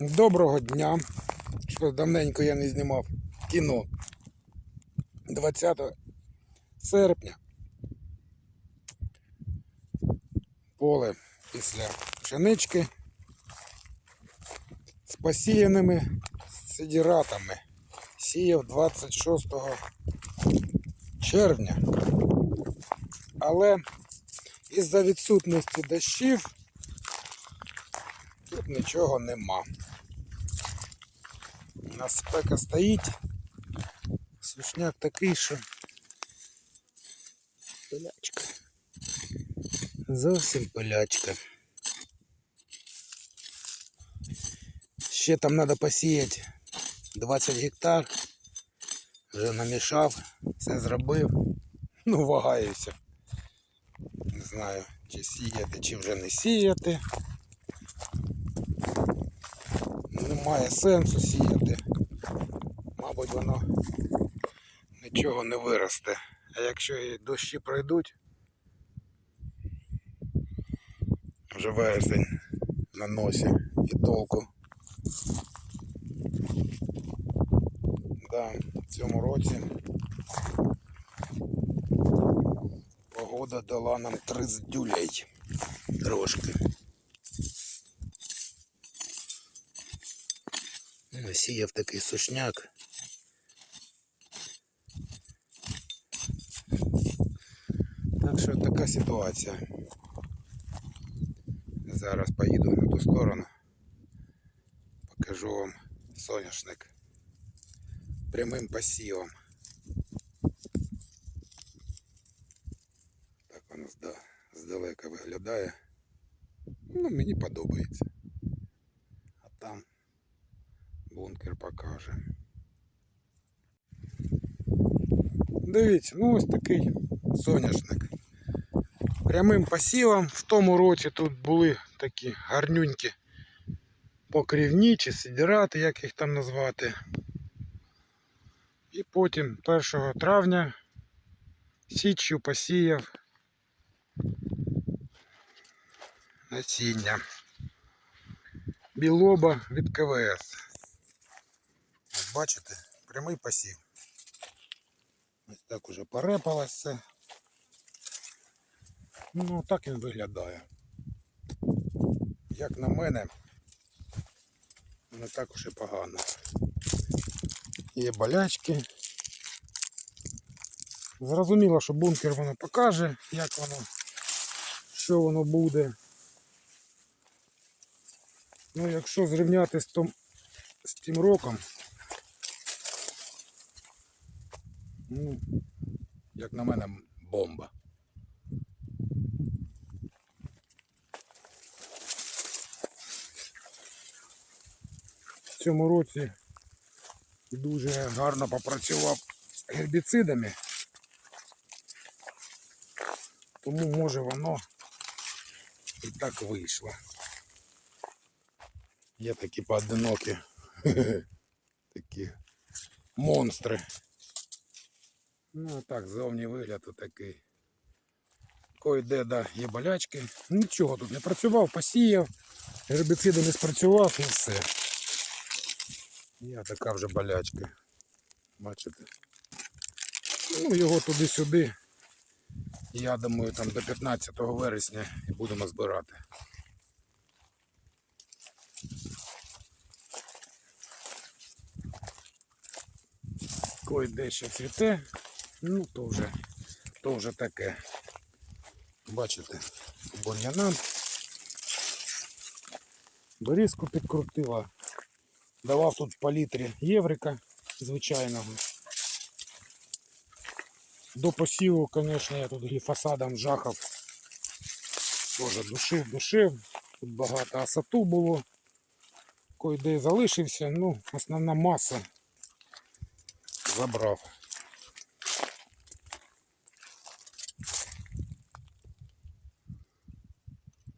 Доброго дня. Що давненько я не знімав кіно. 20 серпня. Поле після пшенички з посіяними сидіратами. Сіяв 26 червня. Але із-за відсутності дощів тут нічого нема. У нас спека стоїть. Сушняк такий, що пилячка. Зовсім пилячка. Ще там треба посіяти 20 гектар. Вже намішав, все зробив. Ну, вагаюся. Не знаю, чи сіяти, чи вже не сіяти. Немає сенсу сіяти. Мабуть, воно нічого не виросте. А якщо і дощі пройдуть, вже вересень на носі і толку. Да, в цьому році погода дала нам три здюлей трошки. Насіяв такий сушняк. така ситуація. Зараз поїду на ту сторону. Покажу вам соняшник прямим посівом. Так воно зда- здалека виглядає. Ну, мені подобається. А там бункер покаже. Дивіться, ну ось такий соняшник. Прямим посівом. В тому році тут були такі гарнюнькі покрівні чи сидирати, як їх там назвати. І потім 1 травня січчю посіяв насіння. Білоба від КВС. Бачите, прямий посів. Ось так уже порепалось все. Ну, так він виглядає. Як на мене, не так уж і погано. Є болячки. Зрозуміло, що бункер воно покаже, як воно, що воно буде. Ну, якщо зрівняти з, том, з тим роком, ну, як на мене, бомба. Цьому році дуже гарно попрацював гербіцидами. Тому може воно і так вийшло. Є такі поодинокі такі монстри. Ну так, зовні вигляд отакий. Кой-де, да, є болячки. Нічого тут не працював, посіяв, гербіциди не спрацював і все. Є така вже болячка. Бачите? Ну, його туди-сюди. Я думаю, там до 15 вересня і будемо збирати. Кой де ще цвіте, ну то вже, то вже таке. Бачите, бур'яна. Берізку підкрутила. Давав тут по літрі єврика звичайного. До посіву, звісно, я тут гліфосадом жахав. Тоже душив, душив. Тут багато асату було. Кой-де залишився, ну, основна маса забрав.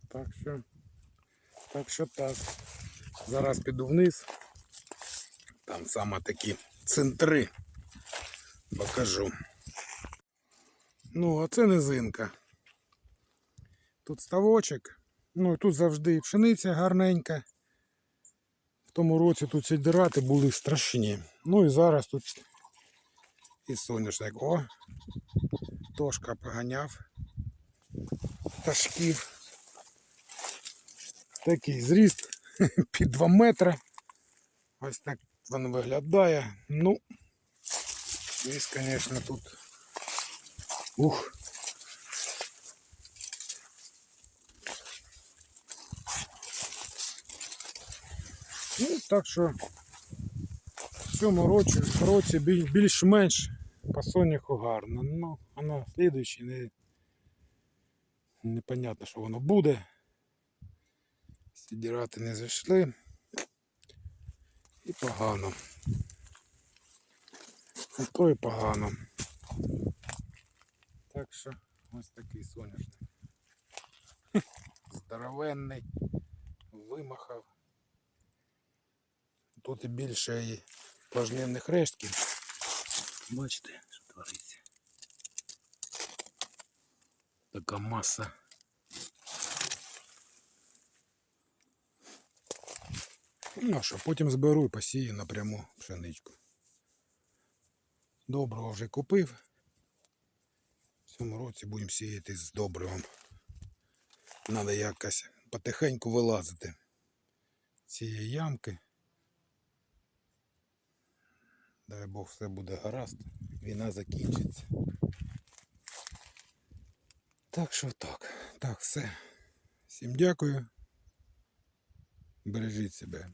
Так що, так що так. Зараз піду вниз. Там саме такі центри. Покажу. Ну, а це низинка. Тут ставочок. Ну і тут завжди і пшениця гарненька. В тому році тут сідирати були страшні. Ну і зараз тут і соняшник. О, тошка поганяв. Ташків. Такий зріст під 2 метри. Ось так він виглядає. Ну, є, звісно, тут. Ух. Ну, так що в цьому році, році більш-менш по соняху гарно. Ну, на слідуючий не, непонятно, що воно буде. Сідірати не зайшли. І погано. І то і погано. Так що ось такий соняшник. Здоровенний, вимахав. Тут і більше і пожнивних рештків. Бачите, що твориться. Така маса. Ну що, потім зберу і посію напряму пшеничку. Доброго вже купив. В цьому році будемо сіяти з добривом. Треба якось потихеньку вилазити з цієї ямки. Дай Бог все буде гаразд. Війна закінчиться. Так що так. Так, все. Всім дякую. Бережіть себе.